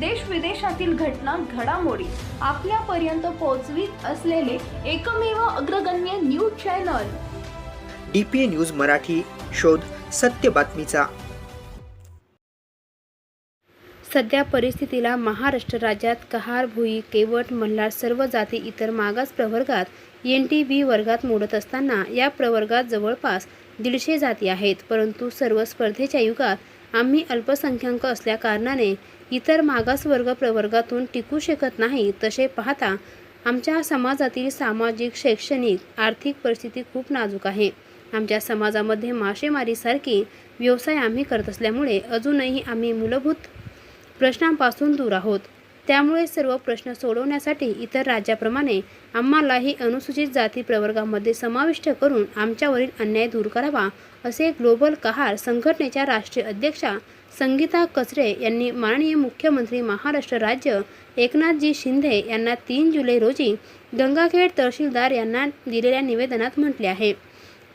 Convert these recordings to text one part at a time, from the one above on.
देश विदेशातील घटना घडामोडी आपल्यापर्यंत पोहोचवीत असलेले एकमेव अग्रगण्य news channel. D P A news Marathi शोध सत्य बातमीचा. सध्या परिस्थितीला महाराष्ट्र राज्यात कहार भुई केवट मल्हार सर्व जाती इतर मागास प्रवर्गात एन टी बी वर्गात मोडत असताना या प्रवर्गात जवळपास दीडशे जाती आहेत परंतु सर्व स्पर्धेच्या युगात आम्ही अल्पसंख्याक असल्याकारणाने इतर मागासवर्ग प्रवर्गातून टिकू शकत नाही तसे पाहता आमच्या समाजातील सामाजिक शैक्षणिक आर्थिक परिस्थिती खूप नाजूक आहे. आमच्या समाजामध्ये मासेमारीसारखी व्यवसाय आम्ही करत असल्यामुळे अजूनही आम्ही मूलभूत प्रश्नांपासून दूर आहोत. त्यामुळे सर्व प्रश्न सोडवण्यासाठी इतर राज्याप्रमाणे आम्हालाही अनुसूचित जाती प्रवर्गामध्ये समाविष्ट करून आमच्यावरील अन्याय दूर करावा असे ग्लोबल कहार संघटनेच्या राष्ट्रीय अध्यक्षा संगीता कचरे यांनी माननीय मुख्यमंत्री महाराष्ट्र राज्य एकनाथजी शिंदे यांना तीन जुलै रोजी गंगाखेड तहसीलदार यांना दिलेल्या निवेदनात म्हटले आहे.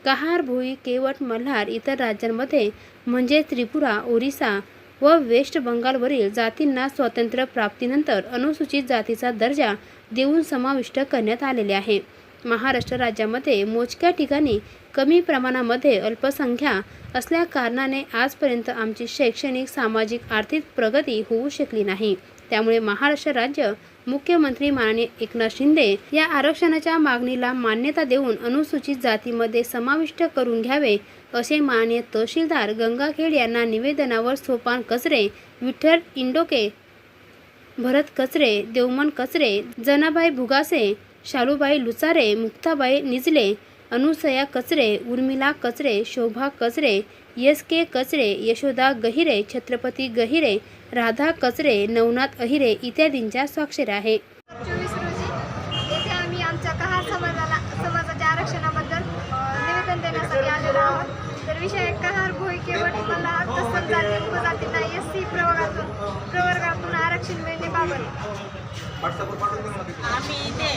कहार भुई केवट मल्हार इतर राज्यांमध्ये म्हणजे त्रिपुरा ओरिसा व वेस्ट बंगालवरील जातींना स्वातंत्र्य प्राप्तीनंतर अनुसूचित जातीचा दर्जा देऊन समाविष्ट करण्यात आलेले आहे. महाराष्ट्र राज्यामध्ये मोजक्या ठिकाणी कमी प्रमाणामध्ये अल्पसंख्या असल्या कारणाने आजपर्यंत आमची शैक्षणिक सामाजिक आर्थिक प्रगती होऊ शकली नाही. त्यामुळे महाराष्ट्र राज्य मुख्यमंत्री माननीय एकनाथ शिंदे या आरक्षणाच्या मागणीला मान्यता देऊन अनुसूचित जातीमध्ये समाविष्ट करून घ्यावे असे माननीय तहसीलदार गंगाखेड यांना निवेदनावर सोपान कचरे विठ्ठल इंडोके भरत कचरे देवमन कचरे जनाबाई भुगासे शालूबाई लुचारे मुक्ताबाई निजले अनुसया कचरे उर्मिला कचरे शोभा कचरे एस के कचरे यशोदा गहिरे छत्रपती गहिरे राधा कचरे नवनाथ अहिरे इत्यादींच्या स्वाक्षऱ्या आहे चोवीस रोजी येथे आम्ही आमच्या कहार समाजाला समाजाच्या आरक्षणाबद्दल अ, निवेदन देण्यासाठी आलेलो आहोत. तर विषय आहे कहार भोई केवट मला तसं जाती उपजातींना एस सी प्रवर्गातून प्रवर्गातून आरक्षण मिळण्याबाबत आम्ही इथे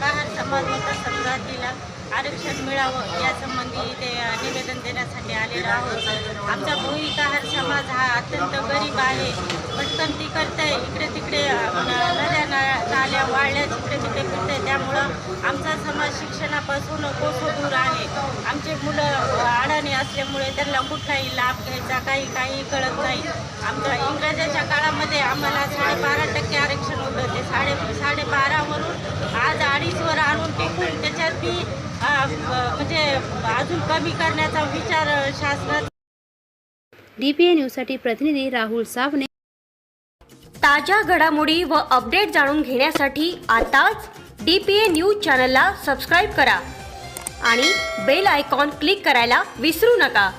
कहार समाज होता समजातीला आरक्षण मिळावं यासंबंधी ते निवेदन देण्यासाठी आलेलो आहोत. आमचा भूमिकाहार समाज हा अत्यंत गरीब आहे. पटकन ती करताय इकडे तिकडे न- नद्या ना- नाल्या वाळल्या जिकडे तिकडे फिरते. त्यामुळं आमचा समाज शिक्षणापासून कोसो दूर आहे. आमचे मुलं अडाणी असल्यामुळे त्यांना कुठलाही लाभ घ्यायचा काही काही कळत नाही. आमच्या इंग्रजाच्या काळामध्ये आम्हाला साडेबारा टक्के आरक्षण होतं. ते साडे साडेबारावरून आज अडीचवर आणून टिकून त्याच्यात मी म्हणजे अजून कमी करण्याचा विचार शासनाचा. डी पी ए न्यूजसाठी प्रतिनिधी राहुल सावने. ताज्या घडामोडी व अपडेट जाणून घेण्यासाठी आताच डी पी ए न्यूज चॅनलला सबस्क्राईब करा आणि बेल आयकॉन क्लिक करायला विसरू नका.